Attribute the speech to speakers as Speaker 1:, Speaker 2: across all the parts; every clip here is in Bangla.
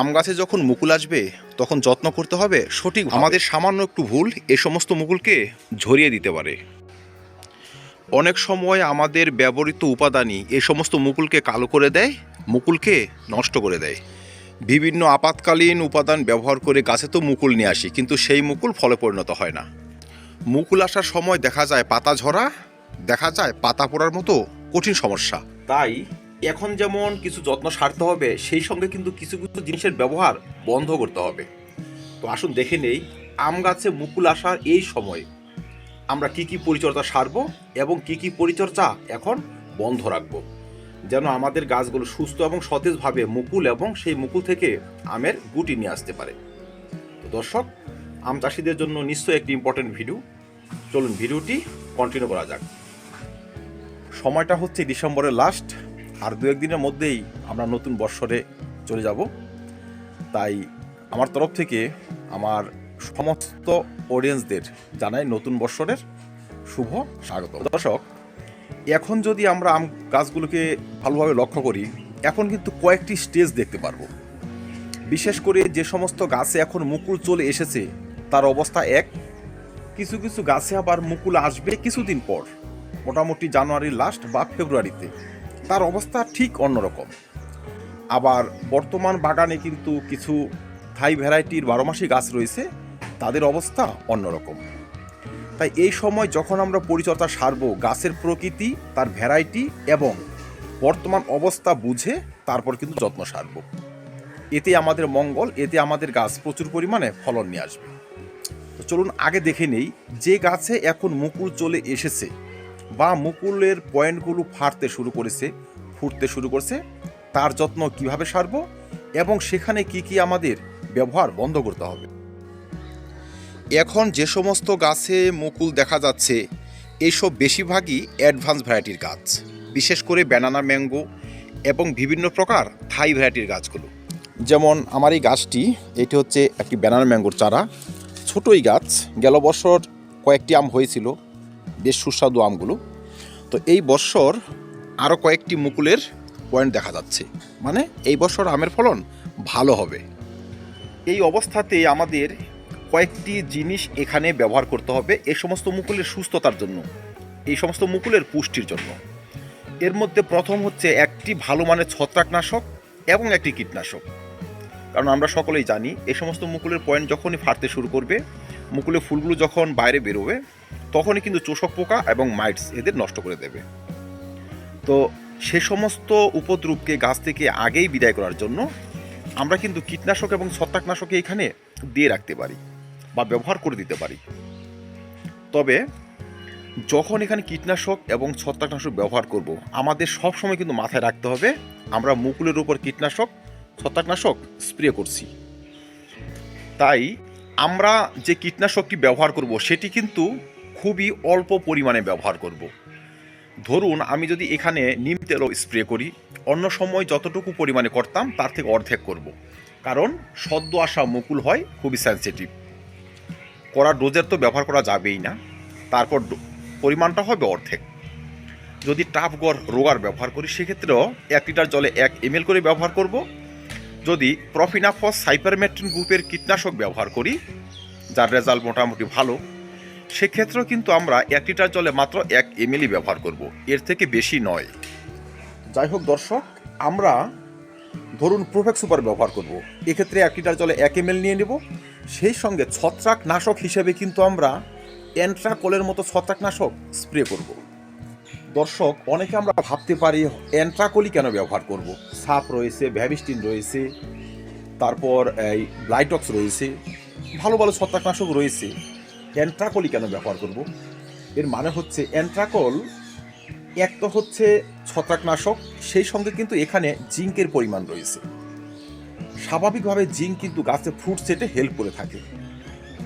Speaker 1: আম গাছে যখন মুকুল আসবে, তখন যত্ন করতে হবে। সঠিক আমাদের সামান্য একটু ভুল, এ সমস্ত মুকুলকে ঝরিয়ে দিতে পারে। অনেক সময় আমাদের ব্যবহৃত উপাদানই এ সমস্ত মুকুলকে কালো করে দেয়, মুকুলকে নষ্ট করে দেয়। বিভিন্ন আপাতকালীন উপাদান ব্যবহার করে গাছে তো মুকুল নিয়ে আসি, কিন্তু সেই মুকুল ফলে পরিণত হয় না। মুকুল আসার সময় দেখা যায় পাতা ঝরা, দেখা যায় পাতা পড়ার মতো কঠিন সমস্যা। তাই এখন যেমন কিছু যত্ন সারতে হবে, সেই সঙ্গে কিন্তু কিছু কিছু জিনিসের ব্যবহার বন্ধ করতে হবে। তো আসুন দেখে নেই, আম গাছে মুকুল আসার এই সময় আমরা কি কি পরিচর্যা সারবো এবং কি কি পরিচর্যা এখন বন্ধ রাখব। যেন আমাদের গাছগুলো সুস্থ এবং সতেজভাবে মুকুল এবং সেই মুকুল থেকে আমের গুটি নিয়ে আসতে পারে। তো দর্শক, আম চাষিদের জন্য নিশ্চয়ই একটি ইম্পর্টেন্ট ভিডিও চলুন ভিডিওটি কন্টিনিউ করা যাক। সময়টা হচ্ছে ডিসেম্বরের লাস্ট আর দু একদিনের মধ্যেই আমরা নতুন বৎসরে চলে যাব। তাই আমার তরফ থেকে আমার সমস্ত অডিয়েন্সদের জানাই নতুন বৎসরের শুভ স্বাগত। দর্শক, এখন যদি আমরা আম গাছগুলোকে ভালোভাবে লক্ষ্য করি, এখন কিন্তু কয়েকটি স্টেজ দেখতে পারব। বিশেষ করে যে সমস্ত গাছে এখন মুকুল চলে এসেছে, তার অবস্থা এক। কিছু কিছু গাছে আবার মুকুল আসবে কিছুদিন পর, মোটামুটি জানুয়ারির লাস্ট বা ফেব্রুয়ারিতে। তার অবস্থা ঠিক অন্যরকম। আবার বর্তমান বাগানে কিন্তু কিছু থাই ভ্যারাইটির বারোমাসি গাছ রয়েছে, তাদের অবস্থা অন্যরকম। তাই এই সময় যখন আমরা পরিচর্যা সারবো, গাছের প্রকৃতি, তার ভ্যারাইটি এবং বর্তমান অবস্থা বুঝে তারপর কিন্তু যত্ন সারবো। এতে আমাদের মঙ্গল, এতে আমাদের গাছ প্রচুর পরিমাণে ফলন নিয়ে আসবে। তো চলুন আগে দেখে নেই, যে গাছে এখন মুকুল চলে এসেছে বা মুকুলের পয়েন্টগুলো ফাটতে শুরু করেছে, ফুটতে শুরু করছে, তার যত্ন কীভাবে সারবো এবং সেখানে কি কি আমাদের ব্যবহার বন্ধ করতে হবে? এখন যে সমস্ত গাছে মুকুল দেখা যাচ্ছে এইসব বেশিরভাগই অ্যাডভান্স ভ্যারাইটির গাছ, বিশেষ করে ব্যানানা, ম্যাঙ্গো এবং বিভিন্ন প্রকার থাই ভ্যারাইটির গাছগুলো। যেমন আমার এই গাছটি, এটি হচ্ছে একটি ব্যানানা, ম্যাঙ্গোর চারা। ছোটই গাছ, গেল বছর কয়েকটি আম হয়েছিল, বেশ সুস্বাদু আমগুলো। তো এই বছর আরও কয়েকটি মুকুলের পয়েন্ট দেখা যাচ্ছে। মানে এই বছর আমের ফলন ভালো হবে। এই অবস্থাতে আমাদের কয়েকটি জিনিস এখানে ব্যবহার করতে হবে এই সমস্ত মুকুলের সুস্থতার জন্য, এই সমস্ত মুকুলের পুষ্টির জন্য। এর মধ্যে প্রথম হচ্ছে একটি ভালো মানের ছত্রাকনাশক এবং একটি কীটনাশক। কারণ আমরা সকলেই জানি, এই সমস্ত মুকুলের পয়েন্ট যখনই ফাটতে শুরু করবে, মুকুলের ফুলগুলো যখন বাইরে বেরোবে তখনই কিন্তু চোষক পোকা এবং মাইটস এদের নষ্ট করে দেবে। তো সে সমস্ত উপদ্রবকে গাছ থেকে আগেই বিদায় করার জন্য আমরা কিন্তু কীটনাশক এবং ছত্রাকনাশকে এখানে দিয়ে রাখতে পারি বা ব্যবহার করে দিতে পারি। তবে যখন এখানে কীটনাশক এবং ছত্রাকনাশক ব্যবহার করব, আমাদের সব সময় কিন্তু মাথায় রাখতে হবে, আমরা মুকুলের উপর কীটনাশক, ছত্রাকনাশক স্প্রে করছি। তাই আমরা যে কীটনাশকটি ব্যবহার করব, সেটি কিন্তু খুবই অল্প পরিমাণে ব্যবহার করব। ধরুন, আমি যদি এখানে নিম তেলও স্প্রে করি, অন্য সময় যতটুকু পরিমাণে করতাম, তার থেকে অর্ধেক করব। কারণ, সদ্য আসা মুকুল হয়, খুবই সেন্সিটিভ করা ডোজের তো ব্যবহার করা যাবেই না। তারপর পরিমাণটা হবে অর্ধেক। যদি টাফ গড় রোগার ব্যবহার করি, সেক্ষেত্রেও এক লিটার জলে এক এম করে ব্যবহার করব। যদি প্রফিনাফস সাইপারমেট্রিন গ্রুপের কীটনাশক ব্যবহার করি, যার রেজাল্ট মোটামুটি ভালো সেক্ষেত্রেও কিন্তু আমরা এক লিটার জলে মাত্র এক এমএলই ব্যবহার করব। এর থেকে বেশি নয়। যাই হোক দর্শক, আমরা ধরুন প্রোফেক্ট সুপার ব্যবহার করব। এক্ষেত্রে এক লিটার জলে এক এমএল নিয়ে নেব। সেই সঙ্গে ছত্রাক নাশক হিসেবে কিন্তু আমরা অ্যান্ট্রাকোলের মতো ছত্রাকনাশক স্প্রে করব। দর্শক, অনেকে আমরা ভাবতে পারি অ্যান্ট্রাকোলি কেন ব্যবহার করব? সাপ রয়েছে, ভ্যাবিস্টিন রয়েছে, তারপর এই ব্লাইটক্স রয়েছে, ভালো ভালো ছত্রাকনাশক রয়েছে। অ্যান্ট্রাকোলি কেন ব্যবহার করব? এর মানে হচ্ছে অ্যান্ট্রাকল এক তো হচ্ছে ছত্রাকনাশক, সেই সঙ্গে কিন্তু এখানে জিঙ্কের পরিমাণ রয়েছে। স্বাভাবিকভাবে জিঙ্ক কিন্তু গাছে ফ্রুট সেটে হেল্প করে থাকে।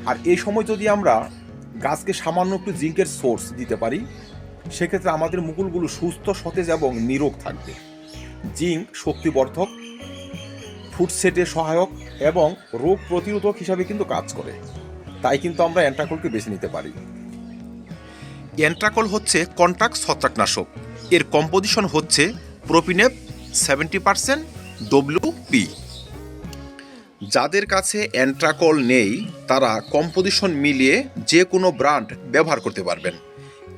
Speaker 1: আর এই সময় যদি আমরা গাছকে সামান্য একটু জিঙ্কের সোর্স দিতে পারি, সেক্ষেত্রে আমাদের মুকুলগুলো সুস্থ, সতেজ এবং নিরোগ থাকবে। জিঙ্ক শক্তিবর্ধক ফুড সেটে সহায়ক এবং রোগ প্রতিরোধক হিসাবে কিন্তু কাজ করে। তাই কিন্তু আমরা অ্যান্ট্রাকলকে বেছে নিতে পারি। অ্যান্ট্রাকল হচ্ছে কন্ট্রাক্ট ছত্রাকনাশক। এর কম্পোজিশন হচ্ছে propineb seventy percent W P যাদের কাছে অ্যান্ট্রাকল নেই, তারা কম্পোজিশন মিলিয়ে যে কোনো ব্র্যান্ড ব্যবহার করতে পারবেন।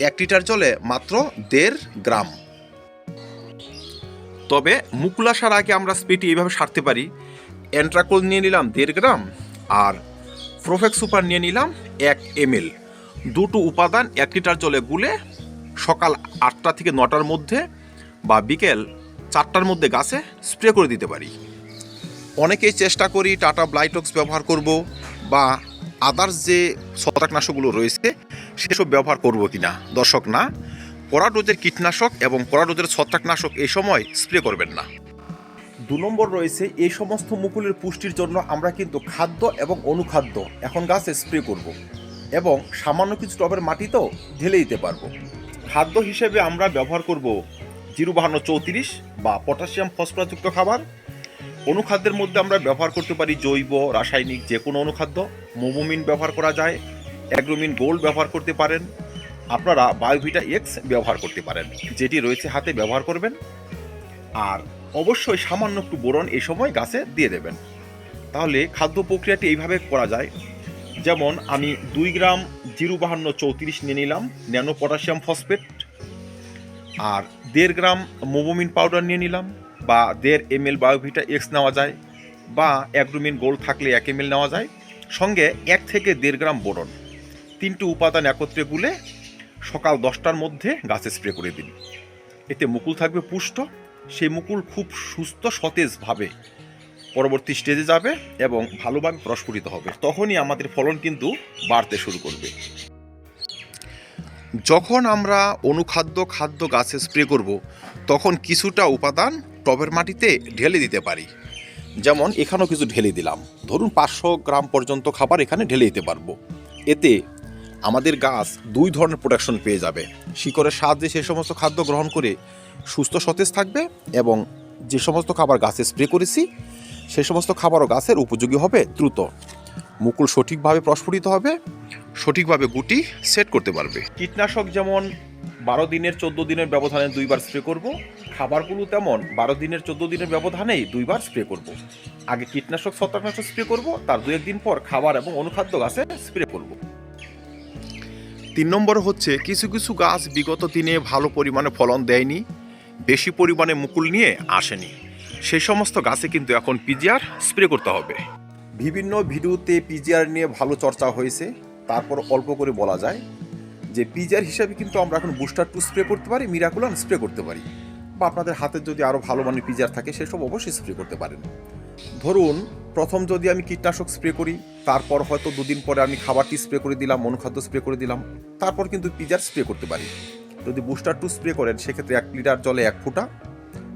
Speaker 1: এক লিটার জলে মাত্র দেড় গ্রাম। তবে মুকুল আসার আগে আমরা স্প্রেটি এইভাবে সারতে পারি। অ্যান্ট্রাকোল নিয়ে নিলাম দেড় গ্রাম আর প্রোফেক্স সুপার নিয়ে নিলাম এক এমএল দুটো উপাদান এক লিটার জলে গুলে সকাল আটটা থেকে নটার মধ্যে বা বিকেল চারটার মধ্যে গাছে স্প্রে করে দিতে পারি। অনেকেই চেষ্টা করি টাটা ব্লাইটক্স ব্যবহার করব বা আদার্স যে ছত্রাকনাশকগুলো রয়েছে সেসব ব্যবহার করব কি না দর্শক না, পরাডোজের কীটনাশক এবং পরাডোজের ডোজের ছত্রাকনাশক এই সময় স্প্রে করবেন না। দু নম্বর রয়েছে, এই সমস্ত মুকুলের পুষ্টির জন্য আমরা কিন্তু খাদ্য এবং অনুখাদ্য এখন গাছে স্প্রে করব এবং সামান্য কিছু টবের মাটিতেও ঢেলে দিতে পারব। খাদ্য হিসেবে আমরা ব্যবহার করব জিরো বাহান্ন চৌত্রিশ বা পটাশিয়াম ফসফরাসযুক্ত খাবার। অনুখাদ্যের মধ্যে আমরা ব্যবহার করতে পারি জৈব, রাসায়নিক যে কোনো অনুখাদ্য। মোমোমিন ব্যবহার করা যায়, অ্যাগ্রোমিন গোল্ড ব্যবহার করতে পারেন। আপনারা বায়োভিটা এক্স ব্যবহার করতে পারেন, যেটি রয়েছে হাতে ব্যবহার করবেন। আর অবশ্যই সামান্য একটু বোরন এই সময় গাছে দিয়ে দেবেন। তাহলে খাদ্য প্রক্রিয়াটি এইভাবে করা যায়। যেমন আমি দুই গ্রাম জিরো বাহান্ন চৌত্রিশ নিয়ে নিলাম, ন্যানো পটাশিয়াম ফসফেট। আর দেড় গ্রাম মোবোমিন পাউডার নিয়ে নিলাম, বা দেড় এম এল বায়োভিটা এক্স নেওয়া যায়, বা অ্যাগ্রোমিন গোল্ড থাকলে এক এম নেওয়া যায়। সঙ্গে এক থেকে দেড় গ্রাম বোরন, তিনটি উপাদান একত্রে গুলে সকাল দশটার মধ্যে গাছে স্প্রে করে দিন। এতে মুকুল থাকবে পুষ্ট। সেই মুকুল খুব সুস্থ সতেজভাবে পরবর্তী স্টেজে যাবে এবং ভালোভাবে প্রস্ফুটিত হবে। তখনই আমাদের ফলন কিন্তু বাড়তে শুরু করবে। যখন আমরা অনুখাদ্য, খাদ্য গাছে স্প্রে করব, তখন কিছুটা উপাদান টবের মাটিতে ঢেলে দিতে পারি। যেমন, এখানেও কিছু ঢেলে দিলাম। ধরুন, পাঁচশো গ্রাম পর্যন্ত খাবার এখানে ঢেলে দিতে পারব। এতে আমাদের গাছ দুই ধরনের প্রোটেকশন পেয়ে যাবে। শিকড়ের সাহায্যে সে সমস্ত খাদ্য গ্রহণ করে সুস্থ সতেজ থাকবে এবং যে সমস্ত খাবার গাছে স্প্রে করেছি সে সমস্ত খাবারও গাছের উপযোগী হবে দ্রুত। মুকুল সঠিকভাবে প্রস্ফুটিত হবে সঠিকভাবে গুটি সেট করতে পারবে। কীটনাশক যেমন বারো দিনের চোদ্দ দিনের ব্যবধানে দুইবার স্প্রে করব খাবারগুলো তেমন বারো দিনের চোদ্দ দিনের ব্যবধানেই দুইবার স্প্রে করব। আগে কীটনাশক ছত্রাকনাশক স্প্রে করব তার দু একদিন পর খাবার এবং অনুখাদ্য গাছে স্প্রে করব। তিন নম্বর হচ্ছে কিছু কিছু গাছ বিগত দিনে ভালো পরিমাণে ফলন দেয়নি বেশি পরিমাণে মুকুল নিয়ে আসেনি। সেই সমস্ত গাছে কিন্তু এখন পিজিআর স্প্রে করতে হবে। বিভিন্ন ভিডিওতে পিজিআর নিয়ে ভালো চর্চা হয়েছে, তারপর অল্প করে বলা যায় যে পিজিআর হিসাবে কিন্তু আমরা এখন বুস্টার টু স্প্রে করতে পারি, মিরাকুলান স্প্রে করতে পারি। বা আপনাদের হাতে যদি আরও ভালো মানের পিজিআর থাকে সেসব অবশ্যই স্প্রে করতে পারেন। ধরুন, প্রথম যদি আমি কীটনাশক স্প্রে করি, তারপর হয়তো দুদিন পরে আমি খাবারটি স্প্রে করে দিলাম, অনুখাদ্য স্প্রে করে দিলাম, তারপর কিন্তু পিজার স্প্রে করতে পারি। যদি বুস্টার টু স্প্রে করেন, সেক্ষেত্রে এক লিটার জলে এক ফুটা।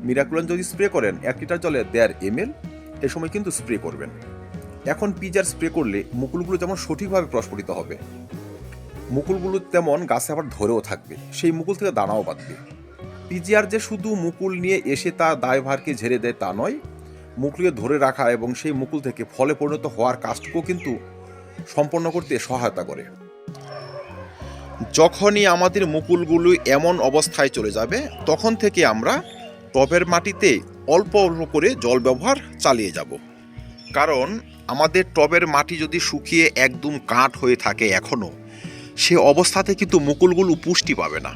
Speaker 1: মিরাকুলান যদি স্প্রে করেন, এক লিটার জলে দেড় এম এল এ সময় কিন্তু স্প্রে করবেন। এখন পিজার স্প্রে করলে মুকুলগুলো যেমন সঠিকভাবে প্রস্ফুটিত হবে, মুকুলগুলো তেমন গাছে আবার ধরেও থাকবে, সেই মুকুল থেকে দানাও বাঁধবে। পিজিআর যে শুধু মুকুল নিয়ে এসে তার দায়ভারকে ঝেড়ে দেয় তা নয়, মুকুলকে ধরে রাখা এবং সেই মুকুল থেকে ফলে পরিণত হওয়ার কাজটুকু কিন্তু সম্পন্ন করতে সহায়তা করে। যখনই আমাদের মুকুলগুলো এমন অবস্থায় চলে যাবে, তখন থেকে আমরা টবের মাটিতে অল্প অল্প করে জল ব্যবহার চালিয়ে যাব। কারণ আমাদের টবের মাটি যদি শুকিয়ে একদম কাঠ হয়ে থাকে এখনও সে অবস্থাতে কিন্তু মুকুলগুলো পুষ্টি পাবে না।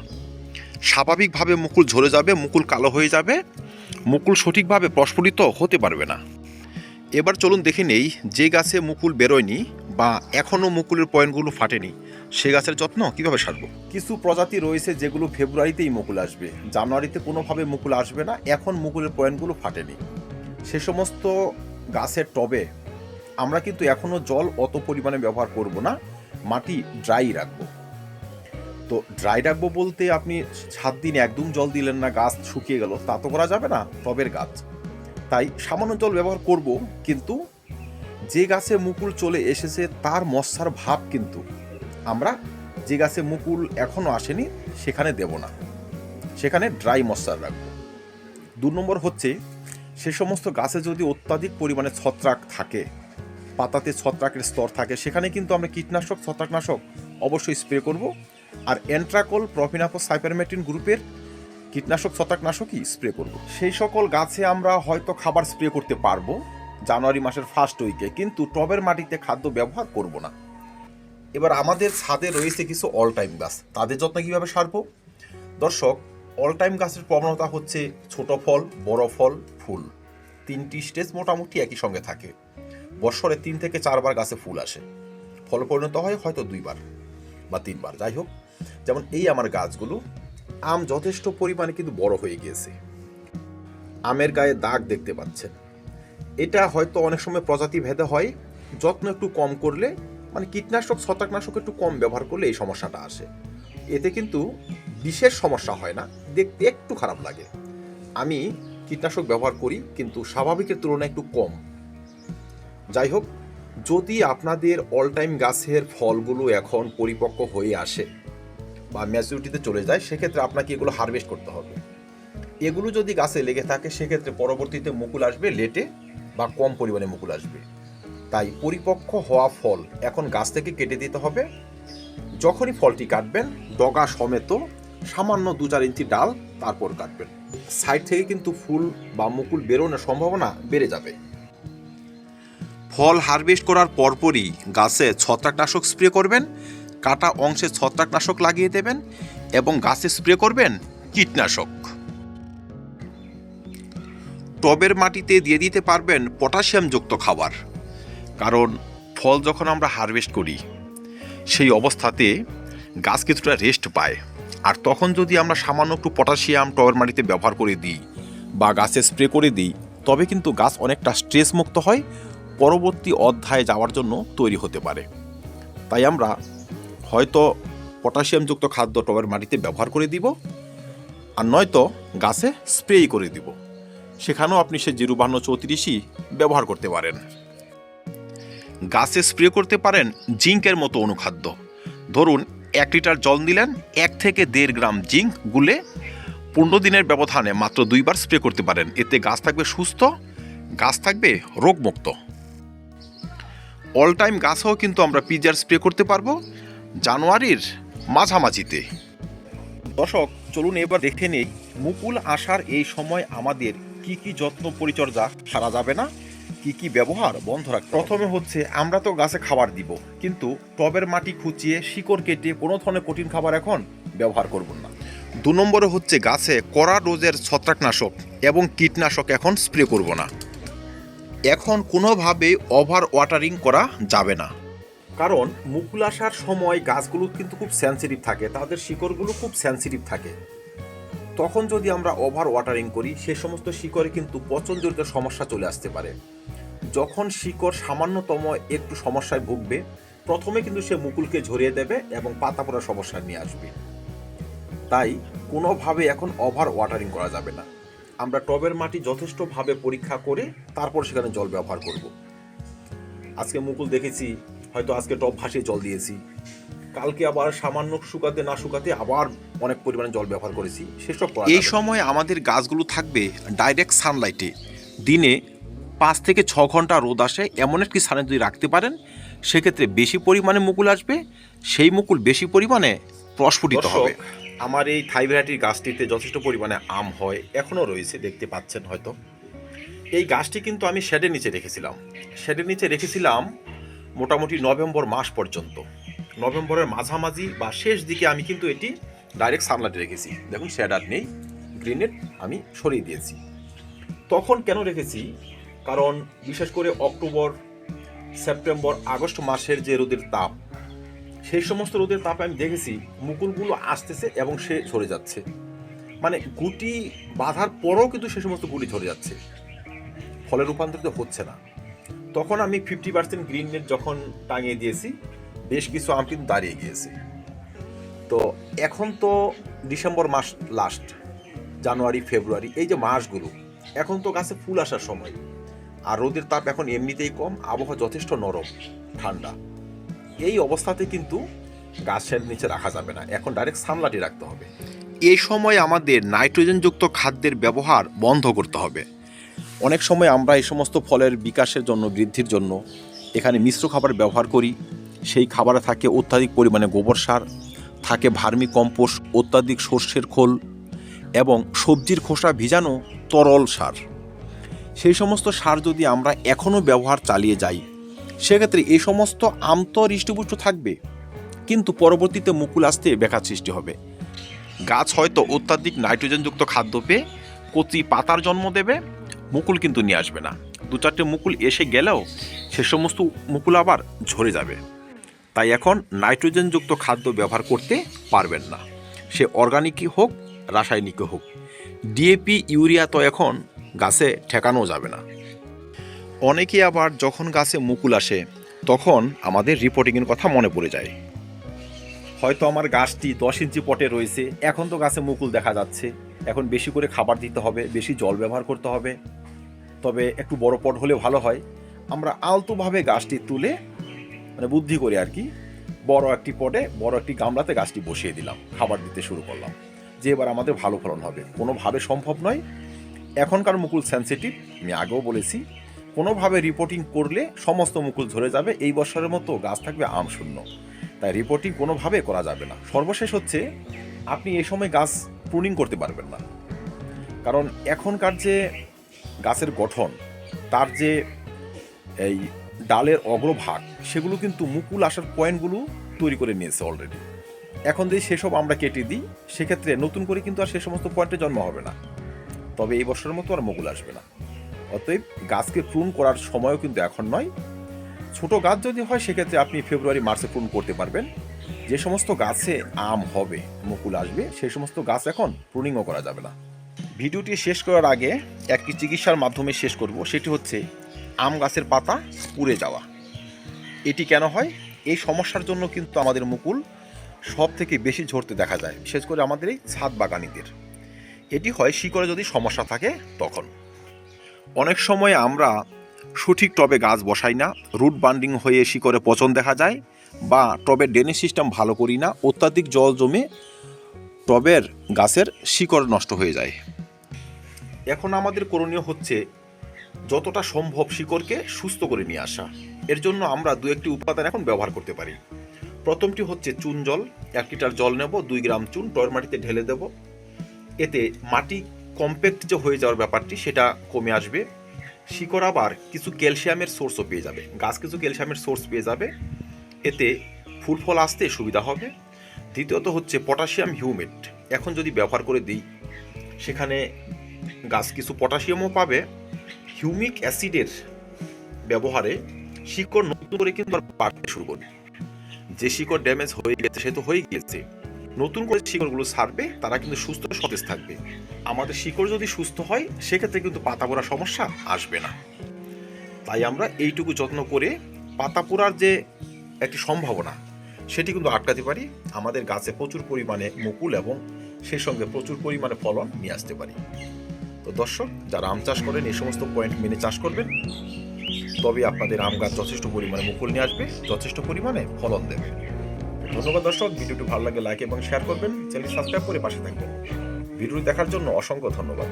Speaker 1: স্বাভাবিকভাবে মুকুল ঝরে যাবে, মুকুল কালো হয়ে যাবে, মুকুল সঠিকভাবে প্রস্ফুটিত হতে পারবে না। এবার চলুন দেখে নেই যে গাছে মুকুল বেরোয়নি বা এখনও মুকুলের পয়েন্টগুলো ফাটেনি। সে গাছের যত্ন কীভাবে সারব? কিছু প্রজাতি রয়েছে যেগুলো ফেব্রুয়ারিতেই মুকুল আসবে। জানুয়ারিতে কোনোভাবে মুকুল আসবে না, এখন মুকুলের পয়েন্টগুলো ফাটেনি। সে সমস্ত গাছের টবে আমরা কিন্তু এখনও জল অত পরিমাণে ব্যবহার করব না, মাটি ড্রাই রাখব। তো ড্রাই রাখব বলতে আপনি সাত দিন একদম জল দিলেন না, গাছ শুকিয়ে গেল, তা তো করা যাবে না টবের গাছ। তাই সামান্য জল ব্যবহার করব, কিন্তু যে গাছে মুকুল চলে এসেছে তার মশার ভাব কিন্তু আমরা যে গাছে মুকুল এখনও আসেনি, সেখানে দেব না। সেখানে ড্রাই মশার রাখব। দু নম্বর হচ্ছে, সে সমস্ত গাছে যদি অত্যাধিক পরিমাণে ছত্রাক থাকে, পাতাতে ছত্রাকের স্তর থাকে, সেখানে কিন্তু আমরা কীটনাশক, ছত্রাকনাশক অবশ্যই স্প্রে করব। আর এন্ট্রাকল প্রফিনাফো সাইপারমেটিন গ্রুপের কীটনাশক, ছত্রাকনাশকই স্প্রে করব। সেই সকল গাছে আমরা হয়তো খাবার স্প্রে করতে পারব, জানুয়ারি মাসের ফার্স্ট উইকে কিন্তু টবের মাটিতে খাদ্য ব্যবহার করব না। এবার আমাদের ছাদে রয়েছে কিছু অল টাইম গাছ। তাদের যত্ন কীভাবে সারবো? দর্শক অল টাইম গাছের প্রবণতা হচ্ছে ছোট ফল, বড় ফল, ফুল। তিনটি স্টেজ মোটামুটি একই সঙ্গে থাকে। বছরে তিন থেকে চারবার গাছে ফুল আসে। ফল পরিণত হয় হয়তো দুইবার বা তিনবার। যাই হোক, যেমন এই আমার গাছগুলো, আম যথেষ্ট পরিমাণে কিন্তু বড় হয়ে গিয়েছে। আমের গায়ে দাগ দেখতে পাচ্ছেন। এটা হয়তো অনেক সময় প্রজাতি ভেদে হয়, যত্ন একটু কম করলে মানে কীটনাশক, ছত্রাকনাশক একটু কম ব্যবহার করলে এই সমস্যাটা আসে। এতে কিন্তু বিশেষ সমস্যা হয় না, দেখতে একটু খারাপ লাগে। আমি কীটনাশক ব্যবহার করি, কিন্তু স্বাভাবিকের তুলনায় একটু কম। যাই হোক, যদি আপনাদের অল টাইম গাছের ফলগুলো এখন পরিপক্ক হয়ে আসে বা ম্যাচুরিটিতে চলে যায়, সেক্ষেত্রে আপনাকে এগুলো হারভেস্ট করতে হবে। এগুলো যদি গাছে লেগে থাকে, সেক্ষেত্রে পরবর্তীতে মুকুল আসবে, লেটে বা কম পরিমাণে মুকুল আসবে। তাই পরিপক্ক হওয়া ফল এখন গাছ থেকে কেটে দিতে হবে। যখনই ফলটি কাটবেন, ডগা সমেত সামান্য দু চার ইঞ্চি ডাল তারপর কাটবেন। সাইড থেকে কিন্তু ফুল বা মুকুল বেরোনোর সম্ভাবনা বেড়ে যাবে। ফল হারভেস্ট করার পরপরই গাছে ছত্রাকনাশক স্প্রে করবেন, কাটা অংশে ছত্রাকনাশক লাগিয়ে দেবেন এবং গাছে স্প্রে করবেন কীটনাশক। টবের মাটিতে দিয়ে দিতে পারবেন পটাশিয়ামযুক্ত খাবার। কারণ ফল যখন আমরা হারভেস্ট করি, সেই অবস্থাতে গাছ কিছুটা রেস্ট পায়। আর তখন যদি আমরা সামান্য একটু পটাশিয়াম টবের মাটিতে ব্যবহার করে দিই বা গাছে স্প্রে করে দিই, তবে কিন্তু গাছ অনেকটা স্ট্রেস মুক্ত হয়, পরবর্তী অধ্যায়ে যাওয়ার জন্য তৈরি হতে পারে। তাই আমরা হয়তো পটাশিয়ামযুক্ত খাদ্য টবের মাটিতে ব্যবহার করে দিব, আর নয়তো গাছে স্প্রেই করে দিব। সেখানেও আপনি সে জিরো বান্ন চৌত্রিশই ব্যবহার করতে পারেন। গাছে স্প্রে করতে পারেন জিঙ্কের মতো অনুখাদ্য। ধরুন, এক লিটার জল দিলেন এক থেকে দেড় গ্রাম জিঙ্ক গুলে পনেরো দিনের ব্যবধানে মাত্র দুইবার স্প্রে করতে পারেন। এতে গাছ থাকবে সুস্থ, গাছ থাকবে রোগমুক্ত। অল টাইম গাছেও কিন্তু আমরা পিজার স্প্রে করতে পারব জানুয়ারির মাঝামাঝিতে। দর্শক, চলুন এবার দেখে নেই, মুকুল আসার এই সময় আমাদের কি কি যত্ন পরিচর্যা সারা যাবে না? কি কি ব্যবহার বন্ধ রাখতে প্রথমে হচ্ছে আমরা তো গাছে খাবার দিব কিন্তু টবের মাটি খুঁচিয়ে শিকড় কেটে কোনো ধরনের কঠিন খাবার এখন ব্যবহার করব না। দু নম্বরে হচ্ছে গাছে কড়া ডোজের ছত্রাকনাশক এবং কীটনাশক এখন স্প্রে করব না। এখন কোনোভাবে ওভার ওয়াটারিং করা যাবে না। কারণ মুকুল আসার সময় গাছগুলো কিন্তু খুব সেন্সিটিভ থাকে তাদের শিকড়গুলো খুব সেন্সিটিভ থাকে। তখন যদি আমরা ওভার ওয়াটারিং করি সে সমস্ত শিকড়ে কিন্তু পচনজনিত সমস্যা চলে আসতে পারে। যখন শিকড় সামান্যতম একটু সমস্যায় ভুগবে প্রথমে কিন্তু সে মুকুলকে ঝরিয়ে দেবে এবং পাতা পড়ার সমস্যা নিয়ে আসবে। তাই কোনোভাবে এখন ওভার ওয়াটারিং করা যাবে না। আমরা টবের মাটি যথেষ্টভাবে পরীক্ষা করে তারপর সেখানে জল ব্যবহার করব। আজকে মুকুল দেখেছি হয়তো আজকে টব ভাসিয়ে জল দিয়েছি। কালকে আবার সামান্য শুকাতে না শুকাতে আবার অনেক পরিমাণে জল ব্যবহার করেছি। সেসব এই সময় আমাদের গাছগুলো থাকবে ডাইরেক্ট সানলাইটে দিনে পাঁচ থেকে ছ ঘণ্টা রোদ আসে এমন একটি স্থানে যদি রাখতে পারেন সেক্ষেত্রে বেশি পরিমাণে মুকুল আসবে সেই মুকুল বেশি পরিমাণে প্রস্ফুটিত হবে। আমার এই থাই ভ্যারাইটির গাছটিতে যথেষ্ট পরিমাণে আম হয় এখনও রয়েছে দেখতে পাচ্ছেন হয়তো। এই গাছটি কিন্তু আমি শেডের নিচে রেখেছিলাম। শেডের নিচে রেখেছিলাম মোটামুটি নভেম্বর মাস পর্যন্ত। নভেম্বরের মাঝামাঝি বা শেষ দিকে আমি কিন্তু এটি ডাইরেক্ট সানলাইটে রেখেছি। দেখুন শেড আর নেই গ্রিনেট আমি সরিয়ে দিয়েছি। তখন কেন রেখেছি? কারণ বিশেষ করে অক্টোবর, সেপ্টেম্বর, আগস্ট মাসের যে রোদের তাপ, সেই সমস্ত রোদের তাপে আমি দেখেছি মুকুলগুলো আসতেছে এবং সে ঝরে যাচ্ছে। মানে গুটি বাঁধার পরও কিন্তু সে সমস্ত গুটি ঝরে যাচ্ছে। ফলে রূপান্তরিত হচ্ছে না। তখন আমি ফিফটি পার্সেন্ট গ্রিন নেট যখন টাঙিয়ে দিয়েছি, বেশ কিছু আম কিন্তু দাঁড়িয়ে গিয়েছে। তো এখন তো ডিসেম্বর মাস লাস্ট জানুয়ারি, ফেব্রুয়ারি, এই যে মাসগুলো, এখন তো গাছে ফুল আসার সময়। আর রোদের তাপ এখন এমনিতেই কম, আবহাওয়া যথেষ্ট নরম, ঠান্ডা। এই অবস্থাতে কিন্তু গাছের নিচে রাখা যাবে না। এখন ডাইরেক্ট সামলাটি রাখতে হবে। এই সময় আমাদের নাইট্রোজেনযুক্ত খাদ্যের ব্যবহার বন্ধ করতে হবে। অনেক সময় আমরা এই সমস্ত ফলের বিকাশের জন্য, বৃদ্ধির জন্য এখানে মিশ্র খাবার ব্যবহার করি। সেই খাবারে থাকে অত্যাধিক পরিমাণে গোবর সার, থাকে ভার্মি কম্পোস্ট, অত্যাধিক সর্ষের খোল এবং সবজির খোসা ভিজানো তরল সার। সেই সমস্ত সার যদি আমরা এখনও ব্যবহার চালিয়ে যাই, সেক্ষেত্রে এই সমস্ত আম হৃষ্টপুষ্ট থাকবে। কিন্তু পরবর্তীতে মুকুল আসতে বেকার সৃষ্টি হবে। গাছ হয়তো অত্যাধিক নাইট্রোজেনযুক্ত খাদ্য পেয়ে কচি পাতার জন্ম দেবে, মুকুল কিন্তু নিয়ে আসবে না। দু চারটে মুকুল এসে গেলেও সে সমস্ত মুকুল আবার ঝরে যাবে। তাই এখন নাইট্রোজেনযুক্ত খাদ্য ব্যবহার করতে পারবেন না। সে অর্গানিকই হোক, রাসায়নিকই হোক। ডিএপি ইউরিয়া তো এখন গাছে ঠেকানো যাবে না। অনেকে আবার যখন গাছে মুকুল আসে, তখন আমাদের রিপোর্টিংয়ের কথা মনে পড়ে যায়। হয়তো আমার গাছটি দশ ইঞ্চি পটে রয়েছে, এখন তো গাছে মুকুল দেখা যাচ্ছে। এখন বেশি করে খাবার দিতে হবে, বেশি জল ব্যবহার করতে হবে। তবে একটু বড় পট হলে ভালো হয়। আমরা আলতোভাবে গাছটি তুলে মানে বুদ্ধি করে আর কি, বড় একটি পটে, বড় একটি গামলাতে গাছটি বসিয়ে দিলাম, খাবার দিতে শুরু করলাম। যে এবার আমাদের ভালো ফলন হবে। কোনোভাবে সম্ভব নয় এখনকার মুকুল সেন্সিটিভ আমি আগেও বলেছি, কোনোভাবে রিপোর্টিং করলে সমস্ত মুকুল ঝরে যাবে, এই বছরের মতো গাছ থাকবে আম শূন্য তাই রিপোর্টিং কোনোভাবে করা যাবে না। সর্বশেষ হচ্ছে, আপনি এই সময় গাছ প্রুনিং করতে পারবেন না। কারণ এখনকার যে গাছের গঠন, তার যে এই ডালের অগ্রভাগ, সেগুলো কিন্তু মুকুল আসার পয়েন্টগুলো তৈরি করে নিয়েছে অলরেডি এখন যদি সেসব আমরা কেটে দিই, সেক্ষেত্রে নতুন করে কিন্তু আর সে সমস্ত পয়েন্টে জন্ম হবে না। তবে এই বছরের মতো আর মুকুল আসবে না। অতএব গাছকে প্রুন করার সময়ও কিন্তু এখন নয়। ছোট গাছ যদি হয়, সেক্ষেত্রে আপনি ফেব্রুয়ারি, মার্চে প্রুন করতে পারবেন। যে সমস্ত গাছে আম হবে, মুকুল আসবে, সেই সমস্ত গাছ এখন প্রুনিংও করা যাবে না। ভিডিওটি শেষ করার আগে একটি চিকিৎসার মাধ্যমে শেষ করব। সেটি হচ্ছে, আম গাছের পাতা পুড়ে যাওয়া। এটি কেন হয়? এই সমস্যার জন্য কিন্তু আমাদের মুকুল সব থেকে বেশি ঝরতে দেখা যায়। বিশেষ করে আমাদের এই ছাদ বাগানিদের। এটি হয় শিকড়ে যদি সমস্যা থাকে তখন। অনেক সময় আমরা সঠিক টবে গাছ বসাই না, রুট বান্ডিং হয়ে শিকড়ে পচন দেখা যায় বা টবের ড্রেনেজ সিস্টেম ভালো করি না, অত্যাধিক জল জমে টবের গাছের শিকড় নষ্ট হয়ে যায়। এখন আমাদের করণীয় হচ্ছে যতটা সম্ভব শিকড়কে সুস্থ করে নিয়ে আসা। এর জন্য আমরা দু একটি উপাদান এখন ব্যবহার করতে পারি। প্রথমটি হচ্ছে চুন জল, এক লিটার জল নেব, দুই গ্রাম চুন, টয়ের মাটিতে ঢেলে দেব। এতে মাটি কম্প্যাক্ট যে হয়ে যাওয়ার ব্যাপারটি সেটা কমে আসবে। শিকড় আবার কিছু ক্যালসিয়ামের সোর্সও পেয়ে যাবে। গাছ কিছু ক্যালসিয়ামের সোর্স পেয়ে যাবে। এতে ফুল ফল আসতে সুবিধা হবে। দ্বিতীয়ত হচ্ছে পটাশিয়াম হিউমেট এখন যদি ব্যবহার করে দিই, সেখানে গাছ কিছু পটাশিয়ামও পাবে। হিউমিক অ্যাসিডের ব্যবহারে শিকড় নতুন করে কিন্তু বাড়তে শুরু করবে। যে শিকড় ড্যামেজ হয়ে গেছে, সে তো হয়ে গিয়েছে। নতুন করে শিকড়গুলো ছাড়বে তারা কিন্তু সুস্থ সতেজ থাকবে। আমাদের শিকড় যদি সুস্থ হয়, সেক্ষেত্রে কিন্তু পাতা পোড়া সমস্যা আসবে না। তাই আমরা এইটুকু যত্ন করে পাতা পোড়ার যে একটি সম্ভাবনা, সেটি কিন্তু আটকাতে পারি। আমাদের গাছে প্রচুর পরিমাণে মুকুল এবং সেই সঙ্গে প্রচুর পরিমাণে ফলন নিয়ে আসতে পারি। তো দর্শক, যারা আম চাষ করেন, এই সমস্ত পয়েন্ট মেনে চাষ করবেন। তবে আপনাদের আম গাছ যথেষ্ট পরিমাণে মুকুল নিয়ে আসবে, যথেষ্ট পরিমাণে ফলন দেবে। ধন্যবাদ দর্শক, ভিডিওটি ভালো লাগে লাইক এবং শেয়ার করবেন। চ্যানেল সাবস্ক্রাইব করে পাশে থাকবেন। ভিডিও দেখার জন্য অসংখ্য ধন্যবাদ।